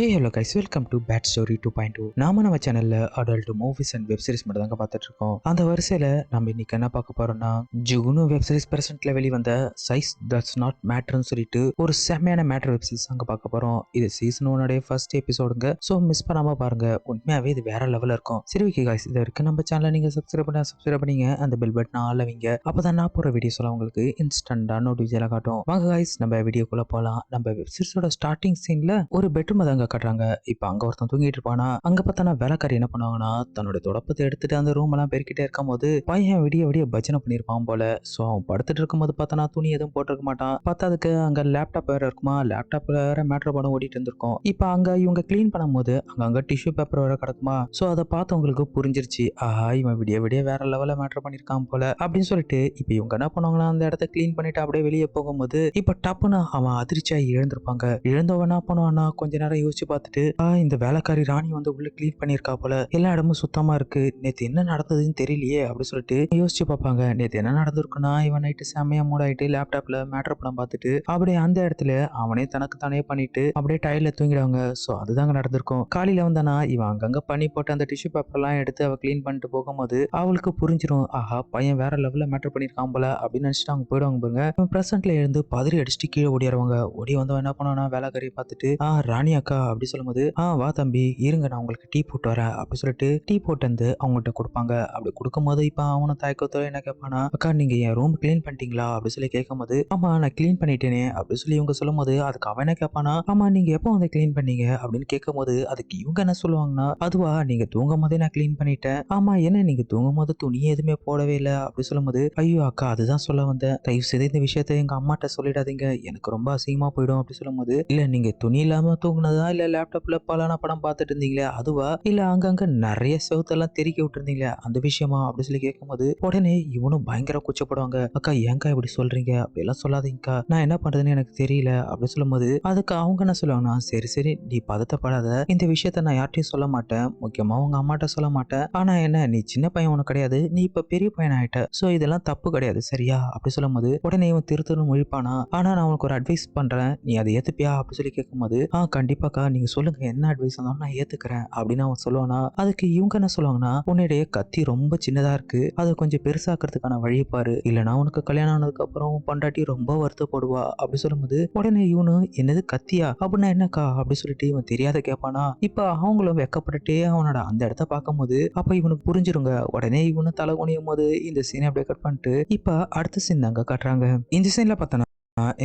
Hey hello guys welcome to bad story two point two நாம நம்ம சேனல்ல adult movies and web series மட்டும் தாங்க பார்த்துட்டு இருக்கோம் அந்த வரிசையில நம்ம இன்னைக்கு என்ன பார்க்க போறோம்னா ஜுகுனு வெப் சீரிஸ் பிரசன்ட்ல வெளிவந்த சைஸ் தட்ஸ் நாட் மேட்டர்னு சொல்லிட்டு ஒரு செம்மையான மேட்டர் வெப் சீரிஸ் அங்க பார்க்க போறோம். இது சீசன் ஒன்னுடைய ஃபர்ஸ்ட் எபிசோடுங்க ஸோ மிஸ் பண்ணாம பாருங்க. உண்மையாவே இது வேற லெவலில் இருக்கும். சரி ஓகே கைஸ் இது வரைக்கும் நம்ம சேனலை நீங்க சப்ஸ்கிரைப் பண்ண சப்ஸ்கிரைப் பண்ணீங்க. அந்த பெல் பட்டன் ஆள் வைங்க அப்பதான் நான் போற வீடியோஸ் எல்லாம் உங்களுக்கு இன்ஸ்டன்டா நோட்டிஃபிகேஷன் காட்டும். வாங்க கைஸ் நம்ம வீடியோக்குள்ள போலாம். நம்ம வெப் சீரிஸோட ஸ்டார்டிங் சீன்ல ஒரு பெட்ரூம் அதாங்க காட்டுறாங்க. இப்போ அங்க ஒருத்தன் தூங்கிட்டு இருப்பானா? அங்க பார்த்தானா வேலைக்காரி என்ன பண்ணுவாங்கன்னா தன்னோட தொடப்பத்தை எடுத்துட்டு அந்த ரூம் எல்லாம் பெருக்கிட்டே இருக்கும் போது பையன் விடிய விடிய பஜனை பண்ணியிருப்பான் போல. ஸோ அவன் படுத்துட்டு இருக்கும்போது பார்த்தானா துணி எதுவும் போட்டிருக்க மாட்டான். பார்த்தா அதுக்கு லேப்டாப் வேற இருக்குமா? லேப்டாப்ல வேற மேட்ரு படம் ஓடிட்டு இருந்திருக்கும். இப்போ அங்கே இவங்க க்ளீன் பண்ணும்போது அங்க அங்கே டிஷ்யூ பேப்பர் வேற கிடக்குமா? ஸோ அதை பார்த்து உங்களுக்கு புரிஞ்சிருச்சு. ஆஹா இவன் விடிய விடிய வேற லெவலில் மேட்ரு பண்ணியிருக்கான் போல. அப்படின்னு சொல்லிட்டு இப்போ இவங்க என்ன பண்ணுவாங்கன்னா அந்த இடத்த க்ளீன் பண்ணிட்டு அப்படியே வெளியே போகும்போது இப்போ டப்புன்னு அவன் அதிர்ச்சியாக எழுந்திருப்பாங்க. எழுந்தவன் என்ன பண்ணுவான்னா கொஞ்ச நேரம் யோசிச்சு பார்த்துட்டு ஆ இந்த வேலைக்காரி ராணி வந்து உள்ள கிளீன் பண்ணியிருக்கா போல. எல்லா இடமும் சுத்தமா இருக்கு. நேத்து என்ன நடந்ததுன்னு தெரியலையே அப்படின்னு சொல்லிட்டு யோசிச்சு பார்ப்பாங்க. நேத்து என்ன நடந்திருக்குன்னா இவன் நைட்டு செம்மையா மூடாயிட்டு லேப்டாப்ல மேட்ரு படம் பார்த்துட்டு அப்படியே அந்த இடத்துல அவனே தனக்கு தானே பண்ணிட்டு அப்படியே டயர்ல தூங்கிடுவாங்க. ஸோ அதுதாங்க நடந்திருக்கும். காலையில வந்தானா இவன் அங்கங்க பண்ணி போட்டு அந்த டிஷ்யூ பேப்பர்லாம் எடுத்து அவ க்ளீன் பண்ணிட்டு போகும்போது அவளுக்கு புரிஞ்சிடும் ஆஹா பையன் வேற லெவல்ல மேட்டர் பண்ணிருக்கான் போல அப்படின்னு நினைச்சிட்டு அவங்க போயிடுவாங்க பாருங்க. பிரசன்ட்ல இருந்து பதறி அடிச்சுட்டு கீழே ஓடிடுவாங்க ஓடி வந்தவன் என்ன பண்ணுவானா வேலைக்காரியை பார்த்துட்டு ஆ ராணி அக்கா அப்படி சொல்லும்போது ஆ வா தம்பி இருங்க நான் உங்களுக்கு டீ போட்டு வரேன். அப்படி சொல்லிட்டு டீ போட்டு வந்து அவங்ககிட்ட கொடுப்பாங்க. அப்படி கொடுக்கும்போது இப்போ அவனும் தயக்கத்தோட என்ன கேட்பானா அக்கா நீங்க என் ரூம் க்ளீன் பண்ணிட்டீங்களா? அப்படி சொல்லி கேட்கும்போது ஆமா நான் க்ளீன் பண்ணிட்டேனே. அப்படி சொல்லி இவங்க சொல்லும்போது அதுக்கு அவன் என்ன கேட்பானா ஆமா நீங்க எப்போ வந்து க்ளீன் பண்ணீங்க? அப்படின்னு கேட்கும்போது அதுக்கு இவங்க என்ன சொல்லுவாங்கன்னா அதுவா நீங்க தூங்கும் போதே நான் க்ளீன் பண்ணிட்டேன். ஆமா என்ன நீங்க தூங்கும் போது துணி எதுவுமே போடவே இல்லை. அப்படி சொல்லும்போது ஐயோ அக்கா அதுதான் சொல்ல வந்தேன். தயவு செய்து இந்த விஷயத்த எங்க அம்மாட்ட சொல்லிடாதீங்க. எனக்கு ரொம்ப அசிங்கமா போயிடும். அப்படி சொல்லும்போது இல்ல நீங்க துணி இல்லாம தூங்குனதா இல்லை லேப்டாப்ல பலான படம் பார்த்துட்டு இருந்தீங்களே அதுவா? இல்லை அங்கங்க நிறைய செவத்தெல்லாம் தெறிக்க விட்டுருந்தீங்களே அந்த விஷயமா? அப்படி சொல்லி கேட்கும்போது உடனே இவனும் பயங்கர கூச்சப்படுவாங்க. அக்கா ஏங்கா இப்படி சொல்றீங்க? அப்படியெல்லாம் சொல்லாதீங்கக்கா. நான் என்ன பண்றதுன்னு எனக்கு தெரியல. அப்படின்னு சொல்லும்போது அதுக்கு அவங்க என்ன சொல்லுவாங்கன்னா சரி சரி நீ பதத்தப்படாத இந்த விஷயத்த நான் யார்ட்டையும் சொல்ல மாட்டேன். முக்கியமா உங்க அம்மாட்ட சொல்ல மாட்டேன். ஆனா என்ன நீ சின்ன பையன் உனக்கு கிடையாது. நீ இப்ப பெரிய பையன் ஆயிட்ட சோ இதெல்லாம் தப்பு கிடையாது. சரியா? அப்படி சொல்லும்போது உடனே இவன் திருத்தரும் முழிப்பானா? ஆனா நான் உனக்கு ஒரு அட்வைஸ் பண்றேன். நீ அதை ஏத்துப்பியா? அப்படின்னு சொல்லி கேட்கும்போது ஆ கண்டிப்பாக்கா. அக்கா நீங்க சொல்லுங்க என்ன அட்வைஸ் வந்தாலும் நான் ஏத்துக்கிறேன் அப்படின்னு அவன் சொல்லுவானா. அதுக்கு இவங்க என்ன சொல்லுவாங்கன்னா உன்னுடைய கத்தி ரொம்ப சின்னதா இருக்கு. அதை கொஞ்சம் பெருசாக்குறதுக்கான வழியை பாரு. இல்லைன்னா உனக்கு கல்யாணம் ஆனதுக்கு அப்புறம் பொண்டாட்டி ரொம்ப வருத்தப்படுவா. அப்படி சொல்லும்போது உடனே இவனு என்னது கத்தியா? அப்படின்னா என்னக்கா? அப்படி சொல்லிட்டு இவன் தெரியாத கேட்பானா இப்ப அவங்களும் வெக்கப்பட்டுட்டே அவனோட அந்த இடத்த பார்க்கும்போது அப்ப இவனுக்கு புரிஞ்சிருங்க. உடனே இவனு தலை குனியும் போது இந்த சீனை அப்படியே கட் பண்ணிட்டு இப்ப அடுத்த சீன் தாங்க காட்டுறாங்க. இந்த சீன்ல பார்த்தோன்னா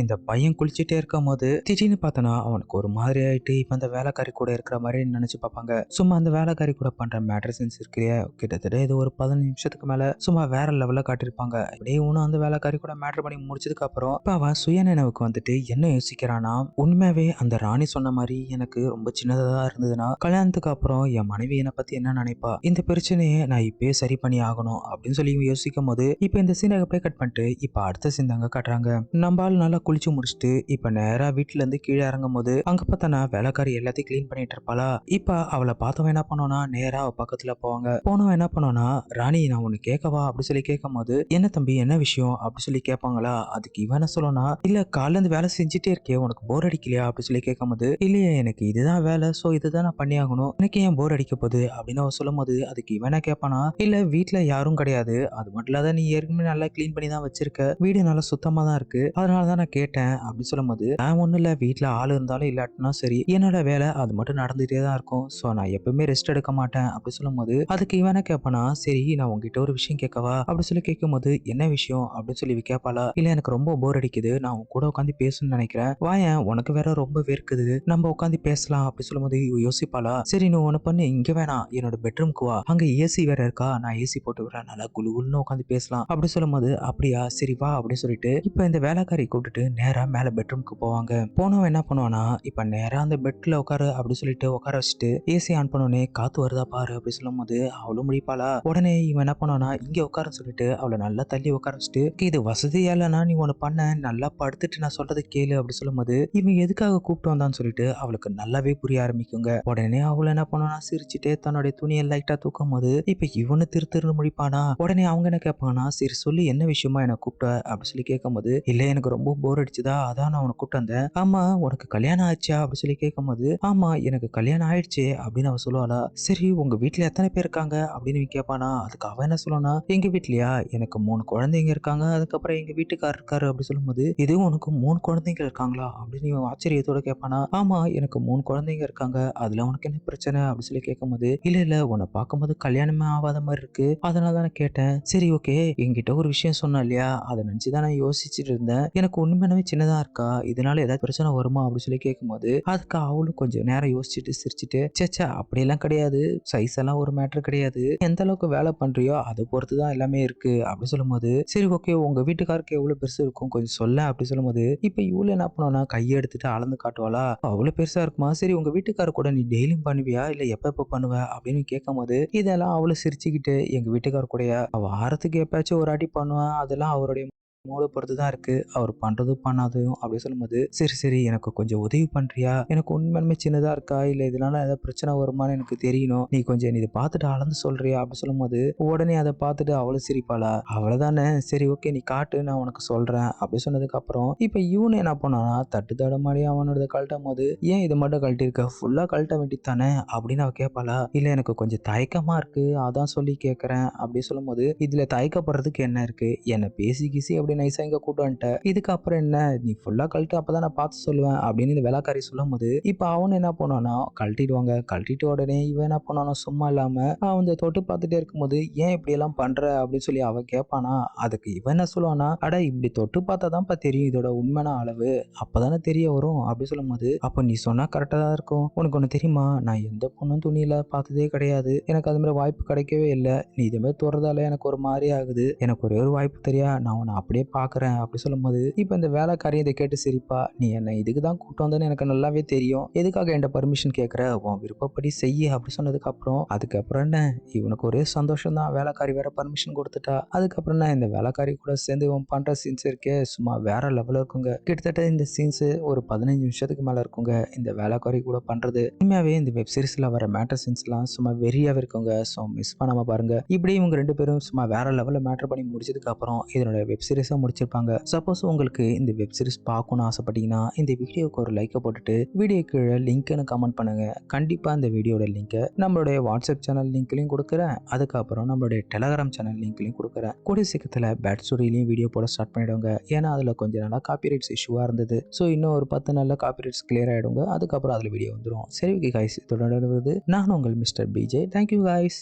இந்த பையன் குளிச்சுட்டே இருக்கும் போது திடீர்னு பார்த்தனா அவனுக்கு ஒரு மாதிரி ஆயிட்டு இப்ப அந்த வேலைக்காரி கூட இருக்கிற மாதிரி நினைச்சு பார்ப்பாங்க. சும்மா அந்த வேலைக்காரி கூட பண்ற மேட்டர் சென்ஸ் இருக்கிறியா கிட்டத்தட்ட இது ஒரு பதினஞ்சு நிமிஷத்துக்கு மேல சும்மா வேற லெவல்ல காட்டியிருப்பாங்க. அப்படியே இவனும் அந்த வேலைக்காரி கூட மேட்டர் பண்ணி முடிச்சதுக்கு அப்புறம் இப்ப அவன் சுய நினைவுக்கு வந்துட்டு என்ன யோசிக்கிறானா உண்மையாவே அந்த ராணி சொன்ன மாதிரி எனக்கு ரொம்ப சின்னதா இருந்ததுன்னா கல்யாணத்துக்கு அப்புறம் என் மனைவி என்னை பத்தி என்ன நினைப்பா? இந்த பிரச்சனையை நான் இப்பயே சரி பண்ணி ஆகணும் அப்படின்னு சொல்லி யோசிக்கும் போது இப்ப இந்த சீனை அப்படியே கட் பண்ணிட்டு இப்ப அடுத்த சீன் தாங்க காட்டுறாங்க. நம்பால் ஆள் நல்லா குளிச்சு முடிச்சுட்டு இப்ப நேரா வீட்டுல இருந்து கீழே இறங்கும் போது அங்க நான் வேலைக்காரி எல்லாத்தையும் க்ளீன் பண்ணிட்டு இருப்பாளா? இப்ப அவளை பார்த்தவன் என்ன பண்ணோம்னா நேரா அவ பக்கத்துல போவாங்க. போனவன் என்ன பண்ணோம்னா ராணி நான் உன்னை கேட்கவா? அப்படி சொல்லி கேட்கும் போது என்ன தம்பி என்ன விஷயம்? அப்படி சொல்லி கேட்பாங்களா? அதுக்கு இவன் என்ன சொல்லணும்னா இல்ல காலைல இருந்து வேலை செஞ்சுட்டே இருக்கே உனக்கு போர் அடிக்கலையா? அப்படி சொல்லி கேட்கும் போது இல்லையே எனக்கு இதுதான் வேலை சோ இதுதான் நான் பண்ணி ஆகணும். எனக்கு ஏன் போர் அடிக்க போகுது? அப்படின்னு அவ சொல்லும் போது அதுக்கு இவனா கேட்பானா இல்ல வீட்டுல யாரும் கிடையாது. அது மட்டும் இல்லாத நீ ஏற்கனவே நல்லா க்ளீன் பண்ணி தான் வச்சிருக்க. வீடு நல்லா சுத்தமா தான் இருக்கு. அதனால தான் நான் கேட்டேன் அப்படின்னு சொல்லும்போது நான் ஒன்றும் இல்லை வீட்டில் ஆள் இருந்தாலும் இல்லாட்டினா சரி என்னோட வேலை அது மட்டும் நடந்துகிட்டே தான் இருக்கும். ஸோ நான் எப்பவுமே ரெஸ்ட் எடுக்க மாட்டேன். அப்படி சொல்லும்போது அதுக்கு இவன கேட்பானா சரி நான் உங்ககிட்ட ஒரு விஷயம் கேட்கவா? அப்படி சொல்லி கேட்கும்போது என்ன விஷயம்? அப்படின்னு சொல்லி கேட்பாளா இல்லை எனக்கு ரொம்ப போர் அடிக்குது. நான் உன் கூட உட்காந்து பேசணும்னு நினைக்கிறேன். வாயன் உனக்கு வேற ரொம்ப வேர்க்குது நம்ம உட்காந்து பேசலாம். அப்படி சொல்லும்போது இவ யோசிப்பாளா சரி நீ ஒன்று பண்ணு. இங்க வேணாம் என்னோட பெட்ரூம்க்கு வா. அங்க ஏசி வேற இருக்கா? நான் ஏசி போட்டு விடுறேன். நல்லா குளு குளுன்னு உட்காந்து பேசலாம். அப்படி சொல்லும்போது அப்படியா? சரி வா. அப்படின்னு சொல்லிட்டு இப்போ இந்த வேலைக்காரி கூப்பிட்டுட்டு நேராக மேலே பெட்ரூம்க்கு போவாங்க. போனவன் என்ன பண்ணுவானா இப்போ நேராக அந்த பெட்டில் உட்காரு அப்படின்னு சொல்லிட்டு உட்கார வச்சுட்டு ஏசி ஆன் பண்ணோடனே காத்து வருதா பாரு அப்படி சொல்லும் போது அவளும் முடிப்பாளா உடனே இவன் என்ன பண்ணுவானா இங்கே உட்கார சொல்லிட்டு அவளை நல்லா தள்ளி உட்கார வச்சுட்டு இது வசதியா இல்லைன்னா நீ ஒன்று பண்ண நல்லா படுத்துட்டு நான் சொல்றது கேளு அப்படின்னு சொல்லும் போது இவன் எதுக்காக கூப்பிட்டு வந்தான்னு சொல்லிட்டு அவளுக்கு நல்லாவே புரிய ஆரம்பிக்குங்க. உடனே அவளை என்ன பண்ணுவானா சிரிச்சுட்டு தன்னுடைய துணியை லைட்டா தூக்கும் போது இப்ப இவனு திரு திரு முடிப்பானா உடனே அவங்க என்ன கேட்பாங்கன்னா சரி சொல்லி என்ன விஷயமா என்ன கூப்பிட்ட? அப்படின்னு சொல்லி கேட்கும்போது இல்லை எனக்கு ரொம்ப ரொம்ப போர் அடிச்சுதா? அதான் நான் உனக்கு கூப்பிட்டு வந்தேன். ஆமா உனக்கு கல்யாணம் ஆச்சா? அப்படின்னு சொல்லி கேட்கும்போது ஆமா எனக்கு கல்யாணம் ஆயிடுச்சு அப்படின்னு அவ சொல்லுவாளா சரி உங்க வீட்டுல எத்தனை பேர் இருக்காங்க? அப்படின்னு கேட்பானா அதுக்கு அவன் என்ன சொல்லுவானா எங்க வீட்லயா? எனக்கு மூணு குழந்தைங்க இருக்காங்க அதுக்கப்புறம் எங்க வீட்டுக்காரர் இருக்காரு அப்படி சொல்லும்போது இதுவும் உனக்கு மூணு குழந்தைங்க இருக்காங்களா? அப்படின்னு இவன் ஆச்சரியத்தோட கேட்பானா ஆமா எனக்கு மூணு குழந்தைங்க இருக்காங்க அதுல உனக்கு என்ன பிரச்சனை? அப்படின்னு சொல்லி கேட்கும்போது இல்ல இல்ல உன்னை பார்க்கும்போது கல்யாணமே ஆகாத மாதிரி இருக்கு அதனால தான் கேட்டேன். சரி ஓகே என்கிட்ட ஒரு விஷயம் சொன்ன இல்லையா? அதை நினைச்சுதான் நான் யோசிச்சுட்டு இருந்தேன். எனக்கு உண்மையானவே சின்னதா இருக்கா? இதனால ஏதாவது பிரச்சனை வருமா? அப்படின்னு சொல்லி கேட்கும்போது அதுக்கு அவளும் கொஞ்சம் நேரம் யோசிச்சுட்டு சிரிச்சுட்டு சேச்சா அப்படியெல்லாம் கிடையாது. சைஸ் எல்லாம் ஒரு மேட்ரு கிடையாது. எந்த அளவுக்கு வேலை பண்றியோ அதை பொறுத்து தான் எல்லாமே இருக்கு. அப்படி சொல்லும்போது சரி ஓகே உங்க வீட்டுக்காருக்கு எவ்வளவு பெருசு இருக்கும்? கொஞ்சம் சொல்ல. அப்படி சொல்லும்போது இப்ப இவ்வளவு என்ன பண்ணுவோம்னா கையை எடுத்துட்டு அளந்து காட்டுவாளா? அவ்வளவு பெருசா இருக்குமா? சரி உங்க வீட்டுக்கார கூட நீ டெய்லியும் பண்ணுவியா? இல்ல எப்ப எப்ப பண்ணுவ? அப்படின்னு கேட்கும்போது இதெல்லாம் அவளை சிரிச்சுக்கிட்டு எங்க வீட்டுக்கார கூடயா? வாரத்துக்கு எப்பயாச்சும் ஒரு அடி பண்ணுவேன். அதெல்லாம் அவருடைய மூளை பொறுத்து தான் இருக்கு. அவர் பண்ணுறதும் பண்ணாததும் அப்படி சொல்லும்போது சரி சரி எனக்கு கொஞ்சம் உதவி பண்றியா? எனக்கு உண்மையுமே சின்னதா இருக்கா? இல்ல இதனால ஏதாவது பிரச்சனை வருமான்னு எனக்கு தெரியணும். நீ கொஞ்சம் நீ இதை பார்த்துட்டு அளந்து சொல்றியா? அப்படி சொல்லும்போது உடனே அதை பார்த்துட்டு அவ்வளோ சிரிப்பாளா? அவ்வளவுதானே? சரி ஓகே நீ காட்டு நான் உனக்கு சொல்றேன். அப்படி சொன்னதுக்கு அப்புறம் இப்ப இவனு என்ன பண்ணானா தட்டு தடமாடி அவனோட கழட்டும் போது ஏன் இதை மட்டும் கழட்டிருக்க ஃபுல்லா கழட்ட வேண்டித்தானே அப்படின்னு அவ கேட்பாளா இல்ல எனக்கு கொஞ்சம் தயக்கமா இருக்கு. அதான் சொல்லி கேட்குறேன். அப்படி சொல்லும்போது இதுல தயக்கப்படுறதுக்கு என்ன இருக்கு? என்னை பேசி கீசி அப்படி நைஸா இங்க கூட்டு வந்துட்டேன் இதுக்கப்புறம் என்ன? நீ ஃபுல்லா கழட்டு அப்பதான் நான் பார்த்து சொல்லுவேன் அப்படின்னு இந்த வேலைக்காரி சொல்லும் போது இப்ப அவன் என்ன பண்ணானா கழட்டிடுவாங்க. கழட்டிட்டு உடனே இவன் என்ன பண்ணானா சும்மா இல்லாம அவன் இந்த தொட்டு பார்த்துட்டே இருக்கும்போது ஏன் இப்படி எல்லாம் பண்ற? அப்படின்னு சொல்லி அவ கேட்பானா அதுக்கு இவன் என்ன சொல்லுவானா அட இப்படி தொட்டு பார்த்தா தான்ப்பா தெரியும் இதோட உண்மையான அளவு. அப்பதானே தெரிய வரும் அப்படி சொல்லும்போது அப்போ நீ சொன்னா கரெக்டா தான் இருக்கும். உனக்கு ஒன்று தெரியுமா? நான் எந்த பொண்ணும் துணியில பார்த்ததே கிடையாது. எனக்கு அது மாதிரி வாய்ப்பு கிடைக்கவே இல்லை. நீ இதே மாதிரி தோறதால எனக்கு ஒரு மாதிரி ஆகுது. எனக்கு ஒரே ஒரு வாய்ப்பு தெரியா? நான் உன்னை அப்படியே பார்க்குறேன் அப்படி சொல்லும்போது இப்போ இந்த வேலைக்காரி இதை கேட்டு சிரிப்பா? நீ என்னை இதுக்கு தான் கூட்டம் வந்தேன்னு எனக்கு நல்லாவே தெரியும். எதுக்காக என்கிட்ட பர்மிஷன் கேட்குற உன் விருப்பப்படி செய்ய அப்படி சொன்னதுக்கு அப்புறம் அதுக்கப்புறம் என்ன? இவனுக்கு ஒரே சந்தோஷம் தான் வேலைக்காரி வேற பர்மிஷன் கொடுத்துட்டா. அதுக்கப்புறம் என்ன? இந்த வேலைக்காரி கூட சேர்ந்து இவன் பண்ற சீன்ஸ் இருக்கே. சும்மா வேற லெவலில் இருக்குங்க. கிட்டத்தட்ட இந்த சீன்ஸ் ஒரு பதினஞ்சு நிமிஷத்துக்கு மேல இருக்குங்க. இந்த வேலைக்காரி கூட பண்றது. உண்மையாவே இந்த வெப் சீரிஸ்ல வர மேட்டர் சீன்ஸ்லாம் சும்மா வெறியாவே இருக்குங்க. ஸோ மிஸ் பண்ணாம பாருங்க. இப்படி இவங்க ரெண்டு பேரும் சும்மா வேற லெவலில் மேட்டர் பண்ணி முடிச்சதுக்கு அப்புறம் இதனோட வெப் சீரிஸ் முடிச்சிருப்பாங்க. சப்போஸ் உங்களுக்கு இந்த வெப் சீரிஸ் பார்க்கணும்னு ஆசைப்பட்டீங்கன்னா இந்த வீடியோக்கு ஒரு லைக்கை போட்டுட்டு வீடியோ கீழே லிங்க்னு கமெண்ட் பண்ணுங்க. கண்டிப்பாக இந்த வீடியோட லிங்கை நம்மளுடைய வாட்ஸ்அப் சேனல் லிங்க்லையும் கொடுக்குறேன். அதுக்கப்புறம் நம்மளுடைய டெலகிராம் சேனல் லிங்க்லையும் கொடுக்குறேன். கூடிய சீக்கிரத்தில் பேட் ஸ்டோரியிலையும் வீடியோ போட ஸ்டார்ட் பண்ணிடுவாங்க ஏன்னா அதில் கொஞ்சம் நாளாக காப்பிரைட்ஸ் இஷ்யூவாக இருந்தது. ஸோ இன்னும் ஒரு பத்து நாளில் காப்பிரைட்ஸ் கிளியர் ஆகிடுங்க அதுக்கப்புறம் அதில் வீடியோ வந்துடும் சரி ஓகே காய்ஸ் தொடர்ந்து நான் உங்கள் மிஸ்டர் பிஜே தேங்க்யூ காய்ஸ்